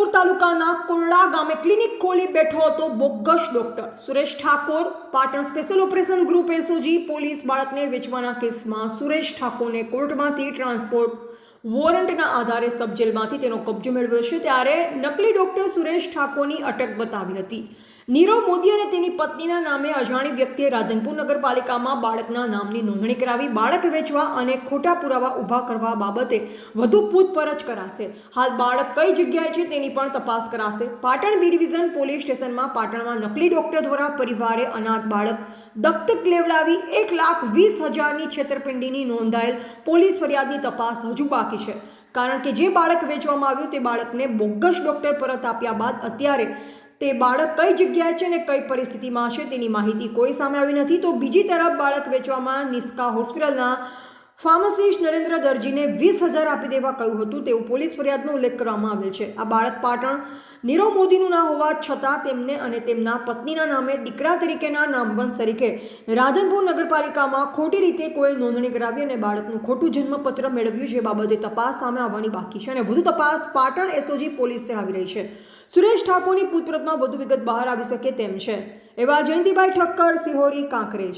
તાલુકાના કોરડા ગામે ક્લિનિક ખોલી બેઠો હતો bogus doctor. Suresh Thakor, Patan special operation group SOG, police બાળકને વેચવાના કેસમાં સુરેશ ઠાકોરને કોર્ટમાંથી ટ્રાન્સપોર્ટ વોરંટના આધારે સબજેલમાંથી તેનો કબજો મેળવ્યો છે. ત્યારે નકલી ડોક્ટર સુરેશ ઠાકોરની અટક બતાવી હતી. નીરવ મોદી અને તેની પત્નીના નામે અજાણી વ્યક્તિએ રાધનપુર નગરપાલિકામાં બાળકના નામની નોંધણી કરાવી, બાળક વેચવા અને ખોટા પુરાવા ઊભા કરવા બાબતે વધુ પૂછપરછ કરાશે. હાલ બાળક કઈ જગ્યાએ છે તેની પણ તપાસ કરાશે. પાટણ બી ડિવિઝન પોલીસ સ્ટેશનમાં પાટણમાં નકલી ડોક્ટર દ્વારા પરિવારે અનાથ બાળક દત્તક લેવડાવી એક લાખ વીસ હજારની છેતરપિંડીની નોંધાયેલ પોલીસ ફરિયાદની તપાસ હજુ બાકી છે. કારણ કે જે બાળક વેચવામાં આવ્યું તે બાળકને બોગસ ડોક્ટર પરત આપ્યા બાદ અત્યારે તે બાળક કઈ જગ્યાએ છે અને કઈ પરિસ્થિતિમાં છે તેની માહિતી કોઈ સામે આવી નથી. તો બીજી તરફ બાળક વેચવામાં નિસ્કા હોસ્પિટલના ફાર્મસિસ્ટ નરેન્દ્ર દરજીને વીસ હજાર આપી દેવા કહ્યું હતું. તેવું પોલીસ ફરિયાદનો ઉલ્લેખ કરવામાં આવેલ છે. આ બાળક પાટણ નીરવ મોદીનું ના હોવા છતાં તેમને અને તેમના પત્નીના નામે દીકરા તરીકેના નામવંશ તરીકે રાધનપુર નગરપાલિકામાં ખોટી રીતે કોઈ નોંધણી કરાવી અને બાળકનું ખોટું જન્મપત્ર મેળવ્યું એ બાબતે તપાસ સામે આવવાની બાકી છે અને વધુ તપાસ પાટણ એસઓજી પોલીસ ચલાવી રહી છે. સુરેશ ઠાકોરની પૂછપરછમાં વધુ વિગત બહાર આવી શકે તેમ છે. એવા જયંતિભાઈ ઠક્કર, સિહોરી, કાંકરેજ.